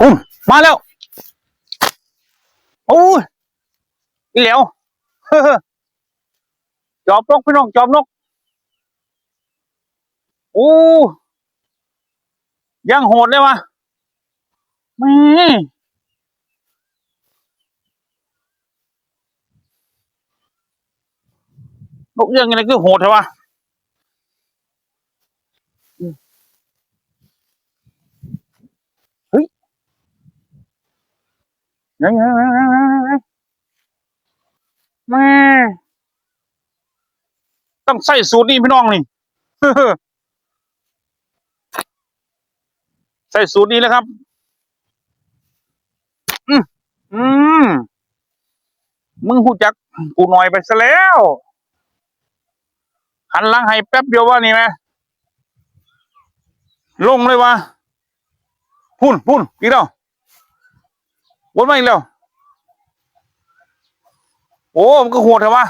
อุ้มมาแล้ว โอ้ยอีเหลียวเฮ้อจอบนกพี่น้องจอบนก โอ้ยังโหดเลยวะม่นกยังไงคือโหดใช่ปะอืมเฮ้ยยังไงยังไงยังไงยังไง แม่ต้องใส่สูตรนี่พี่น้องนี่ใส่สูตรนี้แล้วครับ อืมอืมมึงหูจักกูหน่อยไปซะแล้ว หันหลังให้แป๊บเดียวว่านี่ไหมลงเลยวะพุ่นพุ่นอีกแล้ว วนมาอีกแล้ว โอ้มันก็โหดเหรอวะ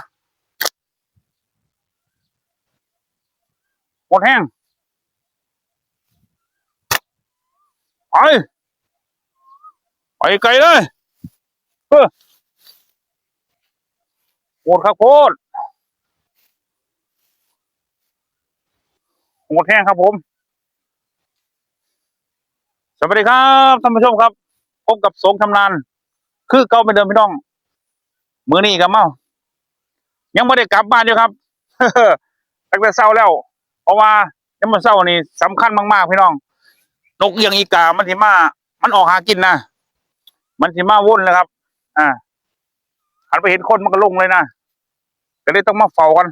โหดแห้งไปไปไกลเลยเออโหดครับโคตรโหดแห้งครับผม สวัสดีครับท่านผู้ชมครับ พบกับสงทำนาน คือเก่าเป็นเดิมพี่น้อง มือนี้กับเมายังไม่ได้กลับบ้านอยู่ครับตั้งแต่เช้าแล้ว เพราะว่ายังมาเช้านี่สำคัญมากๆพี่น้อง นกเอียงอีกา มันสิมา มันออกหากินนะมันสิมาวุ่นเลยครับ อ่าหันไปเห็นคนมันก็ลงเลยนะก็เลยต้องมาเฝ้ากัน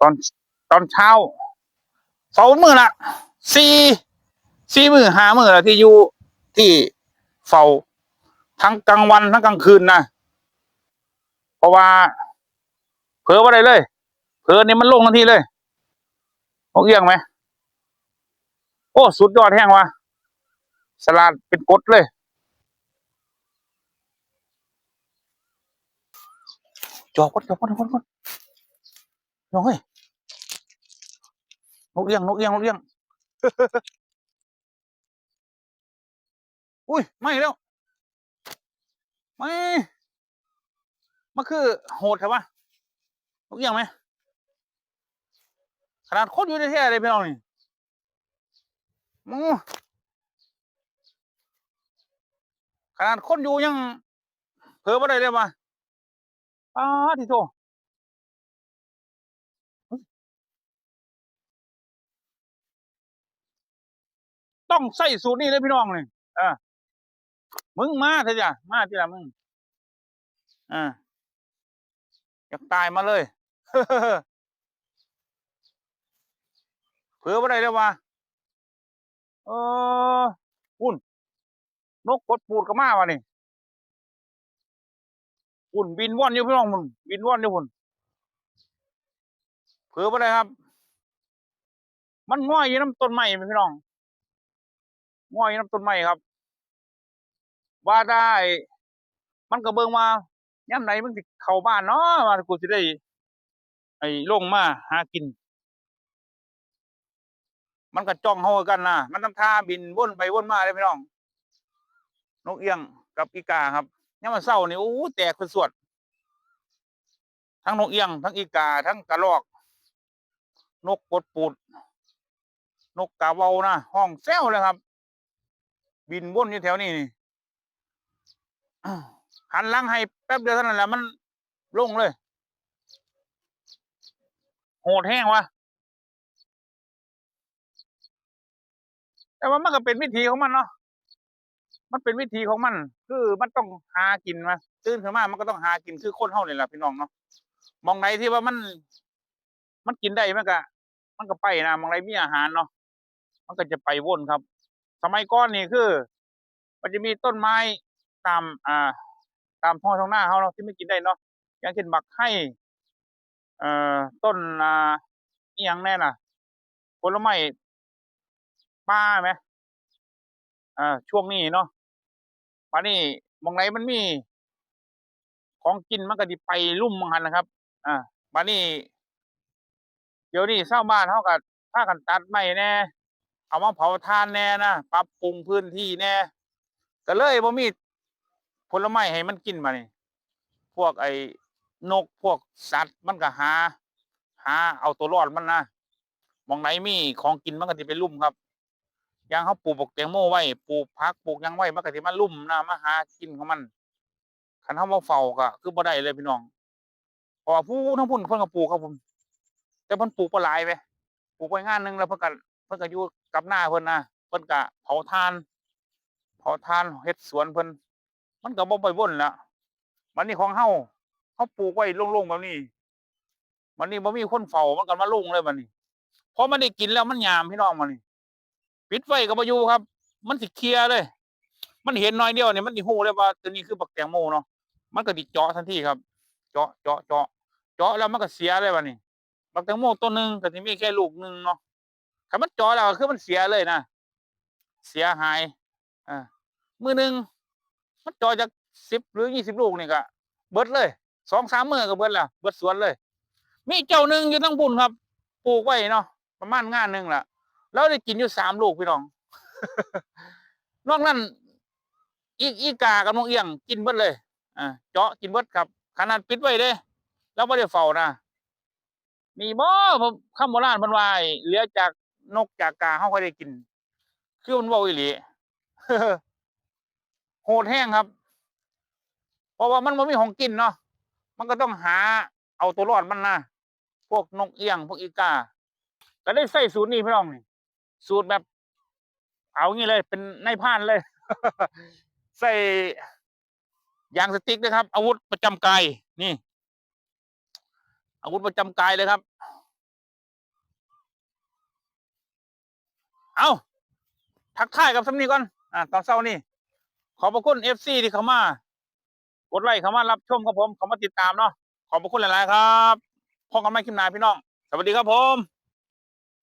ตอนตอนเช้าเฝ้ามือละสี่สี่มือหามือละที่อยู่ที่ เฝ้าทั้งกลางวันทั้งกลางคืนนะเพราะว่า เผลอว่าได้เลย เผลอนี่มันลงทันทีเลยนกเอียงไหมโอ้สุดยอดแห้งว่ะสลัดเป็นกดเลย จอกดจอกดจอกดจอบน้องเฮ้ยนกเอียงนกเอียงนกเอียง อุ้ยไม่แล้วไม่มันคือโหดใช่ปะนกเอียงไหมขนาดโคตรอยู่ในแท้เลยพี่น้องนี่มูขนาดคนอยู่ยังเผลอบ่ได้เลยว่ะอ้าที่โตต้องใส่สูตรนี้เลยพี่น้องนี่อ่า มึงมาเถอะจ้ะมาทีละมึงอ่าอยากตายมาเลยเผื่อบ่ได้เลยว่ะเออปุ่นนกกดปูดก็มาวะนี่ปุ่นบินว่อนอยู่พี่น้องมันบินว่อนอยู่พุ่นเผื่อบ่ได้ครับ มันง่อยอยู่น้ำต้นไม้พี่น้องง่อยอยู่น้ำต้นไม้ครับ ว่าได้ มันก็เบิ่งมาย่ำไหนมันสิเข้าบ้านเนาะว่ากูสิได้ ไอ้ลงมาหากิน มันก็จ้องเฮากันนะมันทำท่าบินวนไปวนมาเลยพี่น้อง นกเอียงกับอีกาครับยามมาเศร้านี่โอ้แตกเป็นสวดทั้งนกเอียง ทั้งอีกา ทั้งกระรอก นกกดปูด นกกาเวานะห้องแซวเลยครับ บินวนอยู่แถวนี้นี่ หันหลังให้แป๊บเดียวเท่านั้นแหละมันลงเลย โหดแห้งวะแต่ว่ามันก็เป็นวิธีของมันเนาะมันเป็นวิธีของมัน คือมันต้องหากินมาตื่นขึ้นมามันก็ต้องหากินคือคนเฮานี่แหละพี่น้องเนาะมองไหนที่ว่ามัน มันกินได้มันก็มันก็ไปนะมองไหนมีอาหารเนาะมันก็จะไปว่นครับ สมัยก่อนนี่คือ มันจะมีต้นไม้ ตามอ่า ตามท้องท้องหน้าเขาเนาะที่ไม่กินได้เนาะอย่างเช่นบักไห้เอ่อต้นอ่าอหยังแน่น่ะผลไม้ป่าไหมอ่าช่วงนี้เนาะมานี่มองไหนมันมี ของกินมันก็ดิไปลุ่มมังหันนะครับ อ่ามานี่เดี๋ยวนี้ชาบ้านเขาก็พากันตัดไม้แน่เอามาเผาทานแน่นะปรับปรุงพื้นที่แน่ก็เลยบ่มี ผลไม้ให้มันกินมานี่พวกไอ้นกพวกสัตว์มันก็หา หาเอาตัวรอดมันนะมองไหนมีของกินมันก็สิไปลุ่มครับอย่างเขาปลูกบักแตงโมไว้ปลูกผักปลูกยังไว้มันก็สิมาลุ่มนะมาหากินของมันคันเฮาบ่เฝ้าก็คือบ่ได้เลยพี่น้องเพราะว่าผู้ทั้งพุ่นเพิ่นก็ปลูกครับผมแต่เพิ่นปลูกบ่หลายไปปลูกไว้งานหนึ่งแล้วเพิ่นก็เพิ่นก็อยู่กับหน้าเพิ่นนะเพิ่นก็เผาทาน เผาทานเฮ็ดสวนเพิ่น มันก็บ่ไปวนละมันนี่ของเฮาเฮาปลูกไว้โล่งๆแบบนี้มันนี่บ่มีคนเฝ้ามันก็มาลุงเลยมันนี่พอมันได้กินแล้วมันยามพี่น้องมันนี่ปิดไฟก็บ่อยู่ครับ มันสิเคลียร์เลย มันเห็นน้อยเดียวเนี่ยมันสิฮู้เลยว่าตัวนี้คือบักแตงโมเนาะมันก็สิเจาะทันทีครับ เจาะเจาะเจาะเจาะแล้วมันก็เสียเลยวันนี้บักแตงโมต้นหนึ่งก็สิมีแค่ลูกหนึ่งเนาะถ้ามันเจาะแล้วคือมันเสียเลยนะเสียหายอ่ามือหนึง มันจาะจาก10หรือ20ลูกนี่ก็เบิดเลยสองสามมื้อก็เบิดแล้วเบิดสวนเลย มีเจ้าหนึ่งอยู่ทั้งบุญครับ ปลูกไว้เนาะประมาณงานหนึ่งล่ะ แล้วได้กินอยู่สามลูกพี่น้อง นอกนั้นอีอีกากับนกเอี้ยงกินเบิดเลยอ่าเจาะกินเบิดครับ ขนาดปิดไว้เด้ แล้วไม่ได้เฝ้านะมีบ่ผมคำโบราณเพันวาไอ้เหลือจากนกจากกาเขาค่อยได้กิน คือมันว่าอีหลี โหดแห้งครับ เพราะว่ามันไม่มีของกินเนาะมันก็ต้องหาเอาตัวรอดมันนะพวกนกเอี้ยง พวกอีกา ก็ได้ใส่สูตรนี้พี่น้องนี่สูตรแบบ เอางี้เลย เป็นในายพานเลย ใส่ยางสติ๊กนะครับ อาวุธประจำกายนี่ อาวุธประจำกายเลยครับ เอาทักทายกับสำนีก่อน อ่าตอนเช้านี่ ขอบพระคุณเอฟซีที่เข้ามากดไลค์เข้ามารับชมครับผมเข้ามาติดตามเนาะขอบพระคุณหลาย ๆ ครับพบกันใหม่คลิปหน้าพี่น้อง สวัสดีครับผม